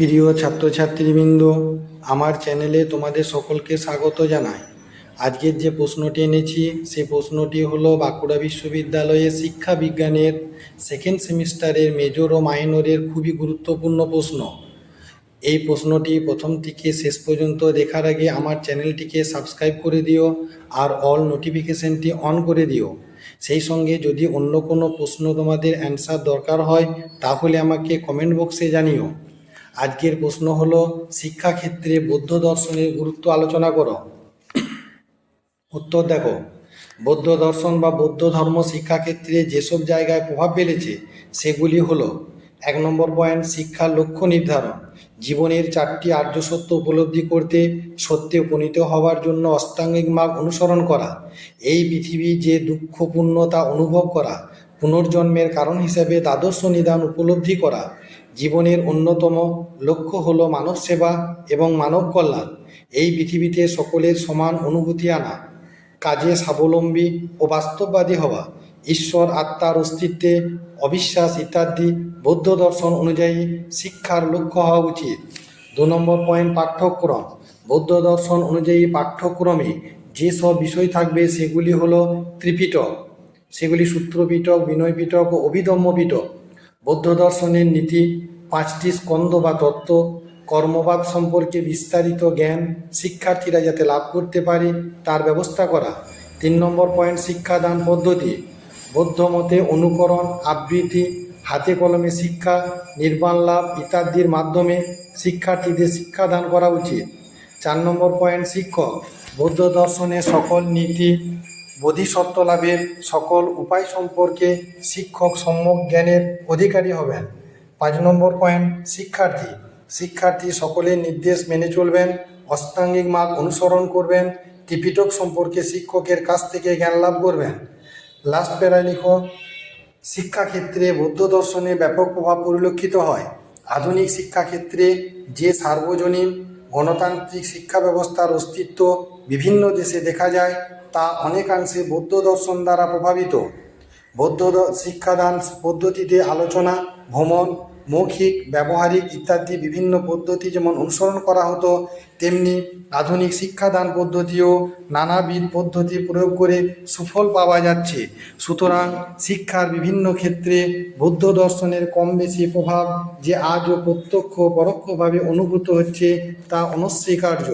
প্রিয় ছাত্রছাত্রীবৃন্দ, আমার চ্যানেলে তোমাদের সকলকে স্বাগত জানাই। আজকের যে প্রশ্নটি এনেছি সে প্রশ্নটি হলো, বাঁকুড়া বিশ্ববিদ্যালয়ে শিক্ষা বিজ্ঞানের সেকেন্ড সেমিস্টারের মেজর ও মাইনরের খুবই গুরুত্বপূর্ণ প্রশ্ন। এই প্রশ্নটি প্রথম থেকে শেষ পর্যন্ত দেখার আগে আমার চ্যানেলটিকে সাবস্ক্রাইব করে দিও আর অল নোটিফিকেশনটি অন করে দিও। সেই সঙ্গে যদি অন্য কোনো প্রশ্ন তোমাদের অ্যান্সার দরকার হয়, তাহলে আমাকে কমেন্ট বক্সে জানিও। আজকের প্রশ্ন হলো, শিক্ষাক্ষেত্রে বৌদ্ধ দর্শনের গুরুত্ব আলোচনা করো। উত্তর দেখো, বৌদ্ধ দর্শন বা বৌদ্ধ ধর্ম শিক্ষাক্ষেত্রে যেসব জায়গায় প্রভাব ফেলেছে, সেগুলি হলো, এক নম্বর পয়েন্ট শিক্ষার লক্ষ্য নির্ধারণ। জীবনের চারটি আর্য সত্য উপলব্ধি করতে সত্যে উপনীত হওয়ার জন্য অষ্টাঙ্গিক মার্গ অনুসরণ করা। এই পৃথিবী যে দুঃখপূর্ণতা অনুভব করা, পুনর্জন্মের কারণ হিসেবে দ্বাদশ নিদান উপলব্ধি করা। জীবনের অন্যতম লক্ষ্য হলো মানব সেবা এবং মানব কল্যাণ। এই পৃথিবীতে সকলের সমান অনুভূতি আনা, কাজে স্বাবলম্বী ও বাস্তববাদী হওয়া, ঈশ্বর, আত্মার অস্তিত্বে অবিশ্বাস ইত্যাদি বৌদ্ধ দর্শন অনুযায়ী শিক্ষার লক্ষ্য হওয়া উচিত। দু নম্বর পয়েন্ট, পাঠ্যক্রম। বৌদ্ধ দর্শন অনুযায়ী পাঠ্যক্রমে যেসব বিষয় থাকবে সেগুলি হলো ত্রিপিটক। সেগুলি সূত্রপিটক, বিনয়পিটক ও অভিধম্ম পিটক বৌদ্ধ দর্শনের নীতি, পাঁচটি স্কন্দ বা তত্ত্ব, কর্মবাদ সম্পর্কে বিস্তারিত জ্ঞান শিক্ষার্থীরা যাতে লাভ করতে পারে, তার ব্যবস্থা করা। তিন নম্বর পয়েন্ট, শিক্ষাদান পদ্ধতি। বৌদ্ধ মতে অনুকরণ, আবৃত্তি, হাতে কলমে শিক্ষা, নির্মাণ লাভ ইত্যাদির মাধ্যমে শিক্ষার্থীদের শিক্ষাদান করা উচিত। চার নম্বর পয়েন্ট, শিক্ষক। বৌদ্ধ দর্শনের সকল নীতি বোধিসত্ত্ব লাভের সকল উপায় সম্পর্কে শিক্ষক সম্যক জ্ঞানের অধিকারী হবেন। পাঁচ নম্বর পয়েন্ট, শিক্ষার্থী। শিক্ষার্থী সকলের নির্দেশ মেনে চলবেন, অষ্টাঙ্গিক মার্গ অনুসরণ করবেন, ত্রিপিটক সম্পর্কে শিক্ষকের কাছ থেকে জ্ঞান লাভ করবেন। লাস্ট প্যারায় লিখো শিক্ষাক্ষেত্রে বৌদ্ধ দর্শনে ব্যাপক প্রভাব পরিলক্ষিত হয়। আধুনিক শিক্ষাক্ষেত্রে যে সার্বজনীন গণতান্ত্রিক শিক্ষা ব্যবস্থার অস্তিত্ব বিভিন্ন দেশে দেখা যায় তা অনেকাংশে বৌদ্ধ দর্শন দ্বারা প্রভাবিত। বৌদ্ধ শিক্ষাদান পদ্ধতিতে আলোচনা, ভ্রমণ, মৌখিক, ব্যবহারিক ইত্যাদি বিভিন্ন পদ্ধতি যেমন অনুসরণ করা হতো, তেমনি আধুনিক শিক্ষাদান পদ্ধতিও নানাবিধ পদ্ধতি প্রয়োগ করে সুফল পাওয়া যাচ্ছে। সুতরাং শিক্ষার বিভিন্ন ক্ষেত্রে বৌদ্ধ দর্শনের কম বেশি প্রভাব যে আজও প্রত্যক্ষ পরোক্ষভাবে অনুভূত হচ্ছে তা অনস্বীকার্য।